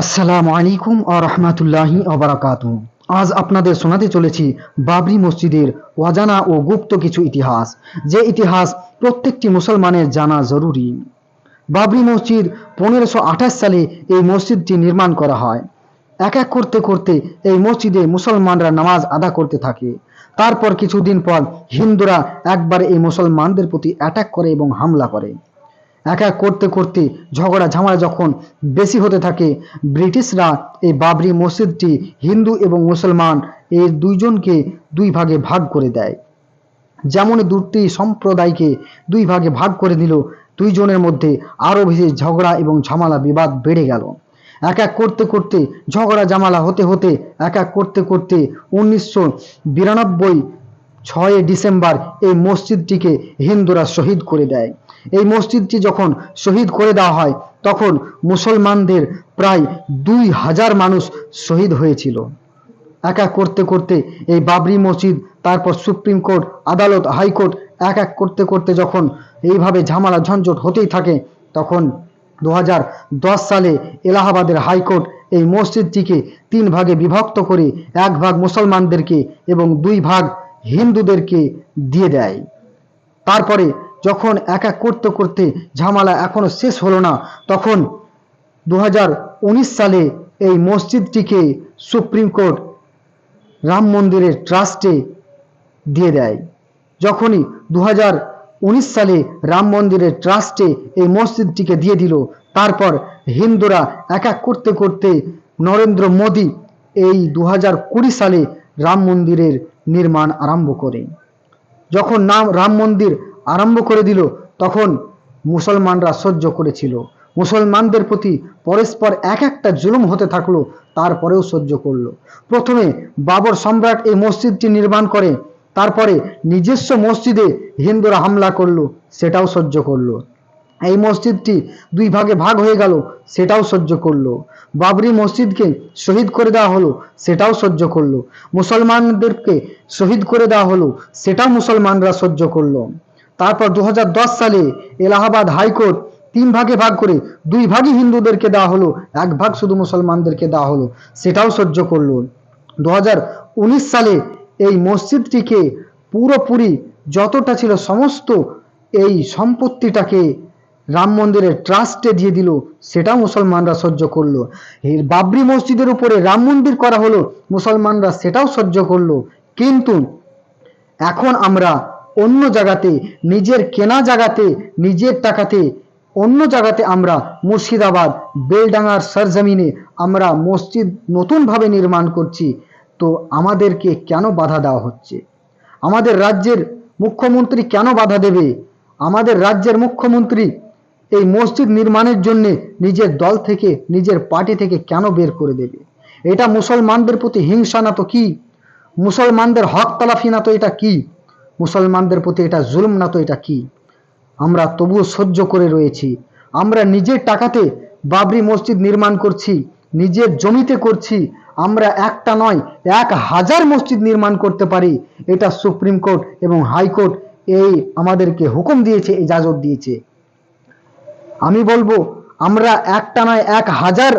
আসসালামু আলাইকুম ও রহমাতুল্লাহি অবরাকাত আজ আপনাদের শোনাতে চলেছি বাবরি মসজিদের অজানা ও গুপ্ত কিছু ইতিহাস। যে ইতিহাস প্রত্যেকটি মুসলমানের জানা জরুরি। বাবরি মসজিদ পনেরোশো সালে এই মসজিদটি নির্মাণ করা হয়। এক এক করতে করতে এই মসজিদে মুসলমানরা নামাজ আদা করতে থাকে। তারপর কিছুদিন পর হিন্দুরা একবার এই মুসলমানদের প্রতি অ্যাটাক করে এবং হামলা করে। এক এক করতে করতে ঝগড়া ঝামেলা যখন বেশি হতে থাকে, ব্রিটিশরা এই বাবরি মসজিদটি হিন্দু এবং মুসলমান এই দুইজনকে দুই ভাগে ভাগ করে দেয়। যেমন দুটি সম্প্রদায়কে দুই ভাগে ভাগ করে দিল দুইজনের মধ্যে আরও বেশি ঝগড়া এবং ঝামেলা বিবাদ বেড়ে গেল। এক এক করতে করতে ঝগড়া জামালা হতে হতে এক এক করতে করতে উনিশশো বিরানব্বই ছয় ডিসেম্বর এই মসজিদটিকে হিন্দুরা শহীদ করে দেয়। এই মসজিদটি যখন শহীদ করে দেওয়া হয়, তখন মুসলমানদের প্রায় দুই হাজার মানুষ শহীদ হয়েছিল। এক এক করতে করতে এই বাবরি মসজিদ, তারপর সুপ্রিম কোর্ট, আদালত, হাইকোর্ট, এক এক করতে করতে যখন এইভাবে ঝামেলা ঝঞ্ঝট হতেই থাকে, তখন দু হাজার দশ সালে এলাহাবাদের হাইকোর্ট এই মসজিদটিকে তিন ভাগে বিভক্ত করে এক ভাগ মুসলমানদেরকে এবং দুই ভাগ হিন্দুদেরকে দিয়ে দেয়। তারপরে যখন এক এক করতে করতে ঝামেলা এখনও শেষ হলো না, তখন দু হাজার উনিশ সালে এই মসজিদটিকে সুপ্রিম কোর্ট রাম মন্দিরের ট্রাস্টে দিয়ে দেয়। যখনই দু হাজার উনিশ সালে রাম মন্দিরের ট্রাস্টে এই মসজিদটিকে দিয়ে দিল, তারপর হিন্দুরা এক এক করতে করতে নরেন্দ্র মোদী এই দু হাজার কুড়ি সালে রাম মন্দিরের নির্মাণ আরম্ভ করে। যখন নাম রাম মন্দির আরম্ভ করে দিল। তখন মুসলমানরা সহ্য করেছিল। মুসলমানদের প্রতি পরস্পর এক একটা জুলুম হতে থাকল, তারপরেও সহ্য করল। প্রথমে বাবর সম্রাট এই মসজিদটি নির্মাণ করে, তারপরে নিজস্ব মসজিদে হিন্দুরা হামলা করল, সেটাও সহ্য করল। এই মসজিদটি দুই ভাগে ভাগ হয়ে গেল, সেটাও সহ্য করল। বাবরি মসজিদকে শহীদ করে দেওয়া হলো, সেটাও সহ্য করল। মুসলমানদেরকে শহীদ করে দেওয়া হলো, সেটাও মুসলমানরা সহ্য করল। তারপর দু হাজার দশ সালে এলাহাবাদ হাইকোর্ট তিন ভাগে ভাগ করে দুই ভাগই হিন্দুদেরকে দেওয়া হলো, এক ভাগ শুধু মুসলমানদেরকে দেওয়া হলো। সেটাও সহ্য করল। দু হাজার উনিশ সালে এই মসজিদটিকে পুরোপুরি যতটা ছিল সমস্ত এই সম্পত্তিটাকে রাম মন্দিরের ট্রাস্টে দিয়ে দিল, সেটাও মুসলমানরা সহ্য করল। বাবরি মসজিদের উপরে রাম মন্দির করা হলো, মুসলমানরা সেটাও সহ্য করল। কিন্তু এখন আমরা অন্য জায়গাতে, নিজের কেনা জায়গাতে, নিজের টাকাতে, অন্য জায়গাতে আমরা মুর্শিদাবাদ, বেলডাঙ্গার সরজমিনে আমরা মসজিদ নতুনভাবে নির্মাণ করছি। তো আমাদেরকে কেন বাধা দেওয়া হচ্ছে? আমাদের রাজ্যের মুখ্যমন্ত্রী কেন বাধা দেবে? আমাদের রাজ্যের মুখ্যমন্ত্রী এই মসজিদ নির্মাণের জন্য নিজের দল থেকে, নিজের পার্টি থেকে কেন বের করে দেবে? এটা মুসলমানদের প্রতি হিংসা না তো কি? মুসলমানদের হক তালাফি না তো এটা কি? মুসলমানদের প্রতি এটা জুলুম না তো এটা কি? আমরা তবুও সহ্য করে রয়েছি। আমরা নিজের টাকাতে বাবরি মসজিদ নির্মাণ করছি, নিজের জমিতে করছি, আমরা একটা নয়, এক হাজার মসজিদ নির্মাণ করতে পারি। এটা সুপ্রিম কোর্ট এবং হাইকোর্ট এই আমাদেরকে হুকুম দিয়েছে, ইজাজত দিয়েছে। আমি বলব, আমরা একটা নয়, এক হাজার